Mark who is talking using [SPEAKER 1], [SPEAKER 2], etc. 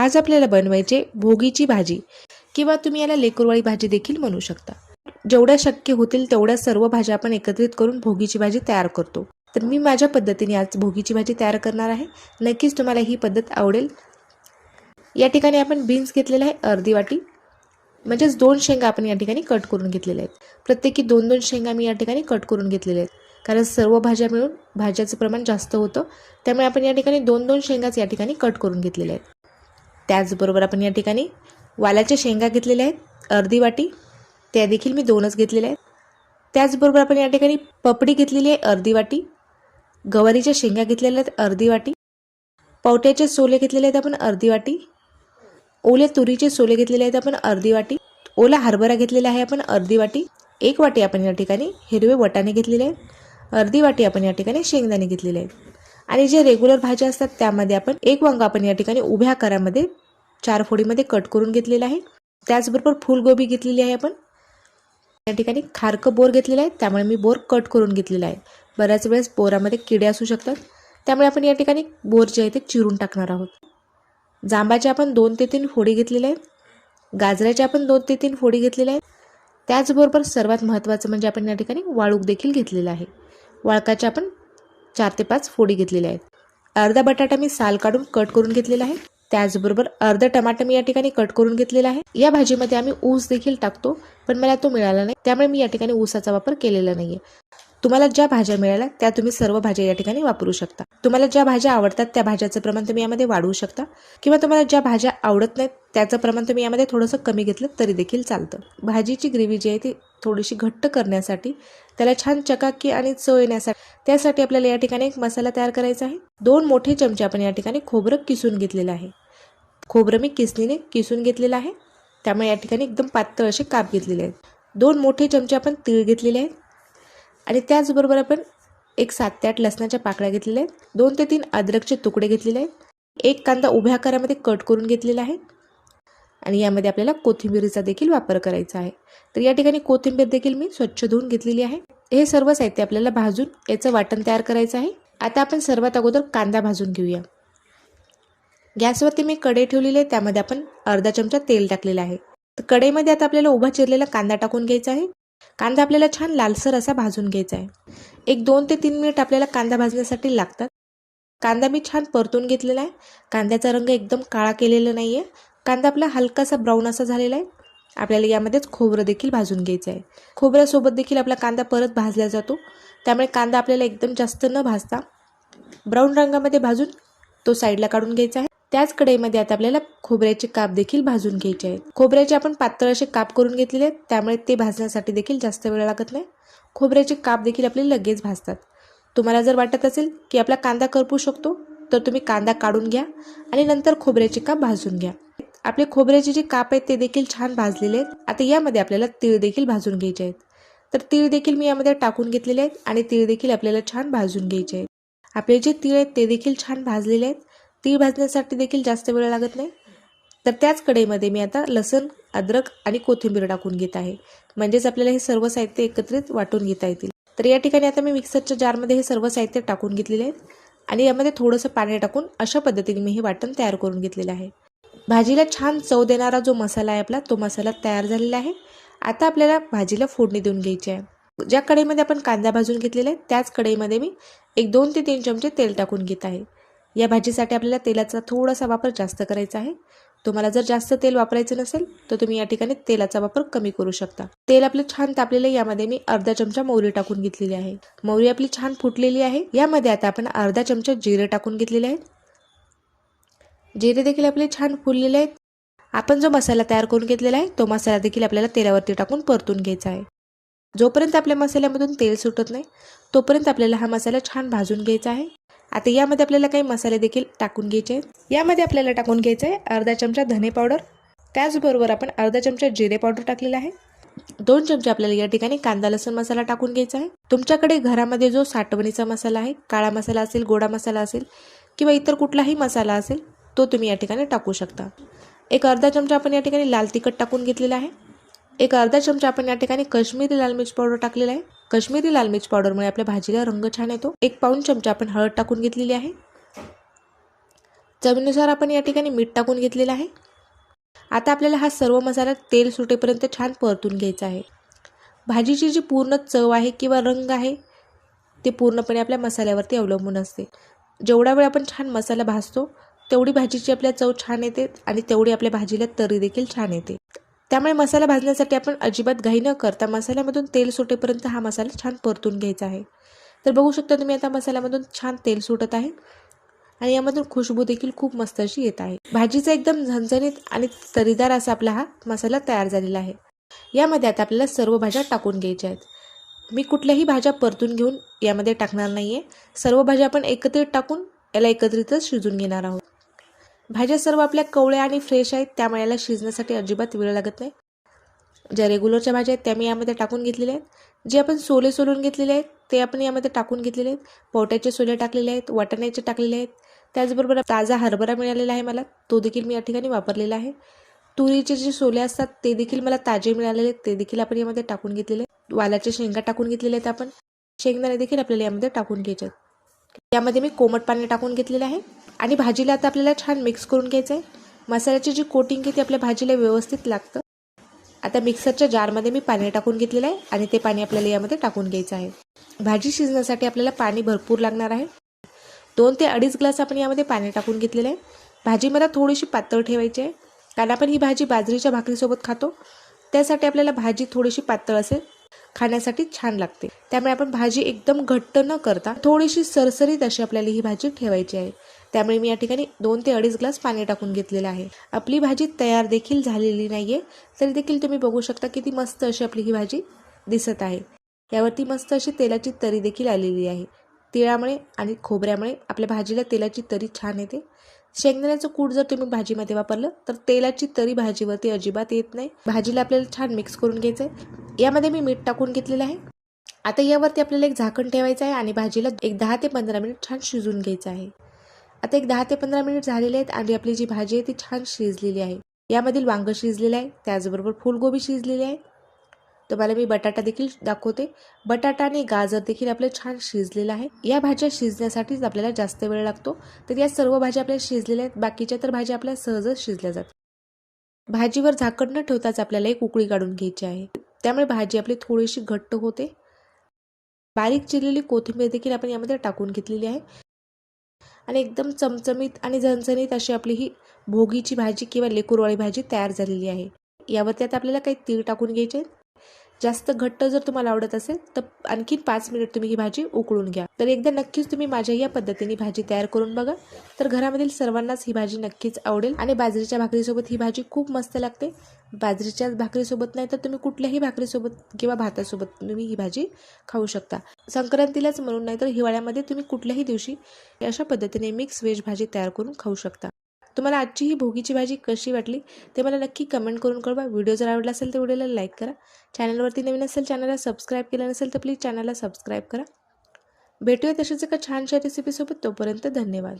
[SPEAKER 1] आज आपल्याला बनवायचे भोगीची भाजी किंवा तुम्ही याला लेकरवाळी भाजी देखील म्हणू शकता. जेवढ्या शक्य होतील तेवढ्या सर्व भाज्या आपण एकत्रित करून भोगीची भाजी तयार करतो. तर मी माझ्या पद्धतीने आज भोगीची भाजी तयार करणार आहे. नक्कीच तुम्हाला ही पद्धत आवडेल. या ठिकाणी आपण बीन्स घेतलेले आहे अर्धी वाटी. म्हणजेच दोन शेंगा आपण या ठिकाणी कट करून घेतलेल्या आहेत. प्रत्येकी दोन दोन शेंगा मी या ठिकाणी कट करून घेतलेल्या आहेत. कारण सर्व भाज्या मिळून भाज्याचं प्रमाण जास्त होतं. त्यामुळे आपण या ठिकाणी दोन दोन शेंगाच या ठिकाणी कट करून घेतलेल्या आहेत. त्याचबरोबर आपण या ठिकाणी वालाच्या शेंगा घेतलेल्या आहेत अर्धी वाटी. त्या देखील मी दोनच घेतलेल्या आहेत. त्याचबरोबर आपण या ठिकाणी पपडी घेतलेली आहे अर्धी वाटी. गवारीच्या शेंगा घेतलेल्या आहेत अर्धी वाटी. पावट्याचे सोले घेतलेले आहेत आपण अर्धी वाटी. ओल्या तुरीचे सोले घेतलेले आहेत आपण अर्धी वाटी. ओला हरभरा घेतलेला आहे आपण अर्धी वाटी. एक वाटी आपण या ठिकाणी हिरवे वटाणे घेतलेले आहेत. अर्धी वाटी आपण या ठिकाणी शेंगदाणे घेतलेले आहेत. आणि जे रेग्युलर भाज्या असतात त्यामध्ये आपण एक वांग आपण या ठिकाणी उभ्या आकारामध्ये चार फोडीमध्ये कट करून घेतलेला आहे. त्याचबरोबर फुलगोबी घेतलेली आहे आपण. या ठिकाणी खारकं बोर घेतलेलं आहे. त्यामुळे मी बोर कट करून घेतलेला आहे. बऱ्याच वेळेस बोरामध्ये किडे असू शकतात. त्यामुळे आपण या ठिकाणी बोर जे आहे ते चिरून टाकणार आहोत. जांबाचे आपण दोन ते तीन फोडी घेतलेल्या आहेत गाजराचे आपण दोन ते तीन फोडी घेतलेल्या आहेत त्याचबरोबर सर्वात महत्त्वाचं म्हणजे आपण या ठिकाणी वाळूक देखील घेतलेला आहे. वाळकाच्या आपण चार ते पाच फोडी घेतलेल्या आहेत. अर्धा बटाटा मी साल काढून कट करून घेतलेला आहे. त्याचबरोबर अर्ध टमाटर मी या ठिकाणी कट करून घेतलेला आहे. या भाजीमध्ये आम्ही ऊस देखील टाकतो पण मला तो मिळाला नाही. त्यामुळे मी या ठिकाणी ऊसाचा वापर केलेला नाहीये. तुम्हाला ज्या भाज्या मिळाल्या त्या तुम्ही सर्व भाज्या या ठिकाणी वापरू शकता. तुम्हाला ज्या भाज्या आवडतात त्या भाज्याचं प्रमाण तुम्ही यामध्ये वाढवू शकता. किंवा तुम्हाला ज्या भाज्या आवडत नाहीत त्याचं प्रमाण तुम्ही यामध्ये थोडंसं कमी घेतलं तरी देखील चालतं. भाजीची ग्रेव्ही जी आहे ती थोडीशी घट्ट करण्यासाठी त्याला छान चकाकी आणि चव येण्यासाठी त्यासाठी आपल्याला या ठिकाणी एक मसाला तयार करायचा आहे. दोन मोठे चमचे आपण या ठिकाणी खोबरं किसून घेतलेलं आहे. खोबरं मी किसणीने किसून घेतलेलं आहे. त्यामुळे या ठिकाणी एकदम पातळ असे काप घेतलेले आहेत. दोन मोठे चमचे आपण तीळ घेतलेले आहेत. आणि त्याचबरोबर आपण एक सात ते आठ लसणाच्या पाकळ्या घेतलेल्या आहेत. दोन ते तीन अद्रकचे तुकडे घेतलेले आहेत. एक कांदा उभ्या आकारामध्ये कट करून घेतलेला आहे. आणि यामध्ये आपल्याला कोथिंबीरीचा देखील वापर करायचा आहे. तर या ठिकाणी कोथिंबीर देखील मी स्वच्छ धुवून घेतलेली आहे. हे सर्व साहित्य आपल्याला भाजून याचं वाटण तयार करायचं आहे. आता आपण सर्वात अगोदर कांदा भाजून घेऊया. गॅसवरती मी कढई ठेवलेली आहे. त्यामध्ये आपण अर्धा चमचा तेल टाकलेलं आहे. तर कढईमध्ये आता आपल्याला उभा चिरलेला कांदा टाकून घ्यायचा आहे. कांदा आपल्याला छान लालसर असा भाजून घ्यायचा आहे. एक दोन ते तीन मिनिट आपल्याला कांदा भाजण्यासाठी लागतात. कांदा मी छान परतून घेतलेला आहे. कांद्याचा रंग एकदम काळा केलेला नाही आहे कांदा आपला हलकासा ब्राऊन असा झालेला आहे. आपल्याला यामध्येच खोबरं देखील भाजून घ्यायचं आहे. खोबऱ्यासोबत देखील आपला कांदा परत भाजला जातो. त्यामुळे कांदा आपल्याला एकदम जास्त न भाजता ब्राऊन रंगामध्ये भाजून तो साईडला काढून घ्यायचा आहे. त्याच कढईमध्ये आता आपल्याला खोबऱ्याचे काप देखील भाजून घ्यायचे आहेत. खोबऱ्याचे आपण पातळ असे काप करून घेतलेले आहेत. त्यामुळे ते भाजण्यासाठी देखील जास्त वेळ लागत नाही. खोबऱ्याचे काप देखील आपले लगेच भाजतात. तुम्हाला जर वाटत असेल की आपला कांदा करपू शकतो तर तुम्ही कांदा काढून घ्या आणि नंतर खोबऱ्याचे काप भाजून घ्या. आपले खोबऱ्याचे जे काप आहेत ते देखील छान भाजलेले आहेत. आता यामध्ये आपल्याला तीळ देखील भाजून घ्यायचे आहेत. तर तीळ देखील मी यामध्ये टाकून घेतलेले आहेत आणि तीळ देखील आपल्याला छान भाजून घ्यायचे आहेत. आपले जे तीळ आहेत ते देखील छान भाजलेले आहेत. तीळ भाजण्यासाठी देखील जास्त वेळ लागत नाही. तर त्याच कढईमध्ये मी आता लसण अद्रक आणि कोथिंबीर टाकून घेत आहे. म्हणजेच आपल्याला हे सर्व साहित्य एकत्रित वाटून घेता येतील. तर या ठिकाणी आता मी मिक्सरच्या जारमध्ये हे सर्व साहित्य टाकून घेतलेले आहेत आणि यामध्ये थोडंसं पाणी टाकून अशा पद्धतीने मी हे वाटण तयार करून घेतलेलं आहे. भाजीला छान चव देणारा जो मसाला आहे आपला तो मसाला तयार झालेला आहे. आता आपल्याला भाजीला फोडणी देऊन घ्यायची आहे. ज्या कढईमध्ये आपण कांदा भाजून घेतलेला आहे त्याच कढईमध्ये मी एक दोन ते तीन चमचे तेल टाकून घेत आहे. या भाजीसाठी आपल्याला तेलाचा थोडासा वापर जास्त करायचा आहे. तुम्हाला जर जास्त तेल वापरायचं नसेल तर तुम्ही या ठिकाणी तेलाचा वापर कमी करू शकता. तेल आपलं छान तापलेलं यामध्ये मी अर्धा चमचा मोहरी टाकून घेतलेली आहे. मोहरी आपली छान फुटलेली आहे. यामध्ये आता आपण अर्धा चमचा जिरे टाकून घेतलेले आहेत जिरे देखील आपले छान फुललेले आहेत. आपण जो मसाला तयार करून घेतलेला आहे तो मसाला देखील आपल्याला तेलावरती टाकून परतून घ्यायचा आहे. जोपर्यंत आपल्या मसाल्यामधून तेल सुटत नाही तोपर्यंत आपल्याला हा मसाला छान भाजून घ्यायचा आहे. आता यामध्ये आपल्याला काही मसाले देखील टाकून घ्यायचे यामध्ये आपल्याला टाकून घ्यायचं आहे अर्धा चमचा धने पावडर. त्याचबरोबर आपण अर्धा चमचा जिरे पावडर टाकलेला आहे. दोन चमचे आपल्याला या ठिकाणी कांदा लसूण मसाला टाकून घ्यायचा आहे. तुमच्याकडे घरामध्ये जो साठवणीचा मसाला आहे काळा मसाला असेल गोडा मसाला असेल किंवा इतर कुठलाही मसाला असेल तो तुम्ही या ठिकाणी टाकू शकता. एक अर्धा चमचा आपण या ठिकाणी लाल तिखट टाकून घेतलेला आहे. एक अर्धा चमचा आपण या ठिकाणी काश्मीरी लाल मिर्च पावडर टाकलेला आहे. काश्मीरी लाल मिर्च पावडरमुळे आपल्या भाजीला रंग छान येतो. एक पाऊन चमचा आपण हळद टाकून घेतलेली आहे. चवीनुसार आपण या ठिकाणी मीठ टाकून घेतलेलं आहे. आता आपल्याला हा सर्व मसाला तेल सुटेपर्यंत छान परतून घ्यायचा आहे. भाजीची जी पूर्ण चव आहे किंवा रंग आहे ते पूर्णपणे आपल्या मसाल्यावरती अवलंबून असते. जेवढा वेळ आपण छान मसाला भाजतो तेवढी भाजीची आपल्या चव छान येते आणि तेवढी आपल्या भाजीला तरी देखील छान येते. त्यामुळे मसाला भाजण्यासाठी आपण अजिबात घाई न करता मसाल्यामधून तेल सुटेपर्यंत हा मसाला छान परतून घ्यायचा आहे. तर बघू शकता तुम्ही आता मसाल्यामधून छान तेल सुटत आहे. आणि यामधून खुशबू देखील खूप मस्त अशी येत आहे. भाजीचा एकदम झणझणीत आणि तरीदार असा आपला हा मसाला तयार झालेला आहे. यामध्ये आता आपल्याला सर्व भाज्या टाकून घ्यायच्या आहेत. मी कुठल्याही भाज्या परतून घेऊन यामध्ये टाकणार नाही आहे सर्व भाज्या आपण एकत्रित टाकून याला एकत्रितच शिजून घेणार आहोत. भाज्या सर्व आपल्या कवळ्या आणि फ्रेश आहेत. त्यामुळे याला शिजण्यासाठी अजिबात वेळ लागत नाही. ज्या रेग्युलरच्या भाज्या आहेत त्या मी यामध्ये टाकून घेतलेल्या आहेत. जे आपण सोले सोलून घेतलेले आहेत ते आपण यामध्ये टाकून घेतलेले आहेत. पोट्याचे सोले टाकलेले आहेत वाटाण्याचे टाकलेले आहेत. त्याचबरोबर ताजा हरभरा मिळालेला आहे मला. तो देखील मी या ठिकाणी वापरलेला आहे. तुरीचे जे सोले असतात ते देखील मला ताजे मिळालेले आहेत. ते देखील आपण यामध्ये टाकून घेतलेले आहेत. वालाच्या शेंगा टाकून घेतलेले आहेत आपण. शेंगदाणे देखील आपल्याला यामध्ये टाकून घ्यायचे आहेत. यामध्ये मी कोमट पाणी टाकून घेतलेलं आहे. आणि भाजीला आता आपल्याला छान मिक्स करून घ्यायचं आहे मसाल्याची जी कोटिंग आहे ती आपल्या भाजीला व्यवस्थित लागतं. आता मिक्सरच्या जारमध्ये मी पाणी टाकून घेतलेलं आहे आणि ते पाणी आपल्याला यामध्ये टाकून घ्यायचं आहे. भाजी शिजण्यासाठी आपल्याला पाणी भरपूर लागणार आहे. दोन ते अडीच ग्लास आपण यामध्ये पाणी टाकून घेतलेलं आहे. भाजी मला थोडीशी पातळ ठेवायची आहे. कारण आपण ही भाजी बाजरीच्या भाकरीसोबत खातो. त्यासाठी आपल्याला भाजी थोडीशी पातळ असेल. खाण्यासाठी छान लागते. त्यामुळे आपण भाजी एकदम घट्ट न करता थोडीशी सरसरीत अशी आपल्याला ही भाजी ठेवायची आहे. त्यामुळे मी या ठिकाणी दोन ते अडीच ग्लास पाणी टाकून घेतलेलं आहे. आपली भाजी तयार देखील झालेली नाहीये. तरी देखील तुम्ही बघू शकता किती मस्त अशी आपली ही भाजी दिसत आहे. यावरती मस्त अशी तेलाची तरी देखील आलेली आहे. तिळामुळे आणि खोबऱ्यामुळे आपल्या भाजीला तेलाची तरी छान येते. शेंगदाण्याचं कूट जर तुम्ही भाजीमध्ये वापरलं तर तेलाची तरी भाजीवरती अजिबात येत नाही. भाजीला आपल्याला छान मिक्स करून घ्यायचं आहे यामध्ये मी मीठ टाकून घेतलेलं आहे. आता यावरती आपल्याला एक झाकण ठेवायचं आहे आणि भाजीला एक दहा ते पंधरा मिनिट छान शिजून घ्यायचं आहे. आता एक दहा ते पंधरा मिनिट झालेले आहेत आणि आपली जी भाजी आहे ती छान शिजलेली आहे. यामधील वांगं शिजलेलं आहे त्याचबरोबर फुलगोबी शिजलेली आहे. तुम्हाला मी बटाटा देखील दाखवते. बटाटा आणि गाजर देखील आपलं छान शिजलेलं आहे. या भाज्या शिजण्यासाठीच आपल्याला जास्त वेळ लागतो. तर या सर्व भाज्या आपल्या शिजलेल्या आहेत. बाकीच्या तर भाज्या आपल्या सहजच शिजल्या जातात. भाजीवर झाकण न ठेवताच आपल्याला एक उकळी काढून घ्यायची आहे. त्यामुळे भाजी आपली थोडीशी घट्ट होते. बारीक चिरलेली कोथिंबीर देखील आपण यामध्ये टाकून घेतलेली आहे. आणि एकदम चमचमीत आणि झणझणीत अशी आपली ही भोगीची भाजी किंवा लेकुरवाळी भाजी तयार झालेली आहे. यावर त्यात आपल्याला काही तीळ टाकून घ्यायचे आहेत. जास्त घट्ट जर तुम्हाला आवडत असेल तर आणखी पाच मिनिट तुम्ही ही भाजी उकळून घ्या. तर एकदा नक्कीच तुम्ही माझ्या या पद्धतीने भाजी तयार करून बघा. तर घरामधील सर्वांनाच ही भाजी नक्कीच आवडेल. आणि बाजरीच्या भाकरीसोबत ही भाजी खूप मस्त लागते. बाजरीच्या भाकरीसोबत नाही तर तुम्ही कुठल्याही भाकरीसोबत किंवा भातासोबत तुम्ही ही भाजी खाऊ शकता. संक्रांतीलाच म्हणून नाही तर हिवाळ्यामध्ये तुम्ही कुठल्याही दिवशी अशा पद्धतीने मिक्स व्हेज भाजी तयार करून खाऊ शकता. तुम्हाला आजची ही भोगीची भाजी कशी वाटली ते मला नक्की कमेंट करून कळवा. व्हिडिओ जर आवडला असेल तर व्हिडिओला लाईक करा. चॅनलवरती नवीन असेल चॅनलला सबस्क्राईब केलं नसेल तर प्लीज चॅनलला सबस्क्राईब करा. भेटूया तसेच एका छानशा रेसिपीसोबत तोपर्यंत धन्यवाद.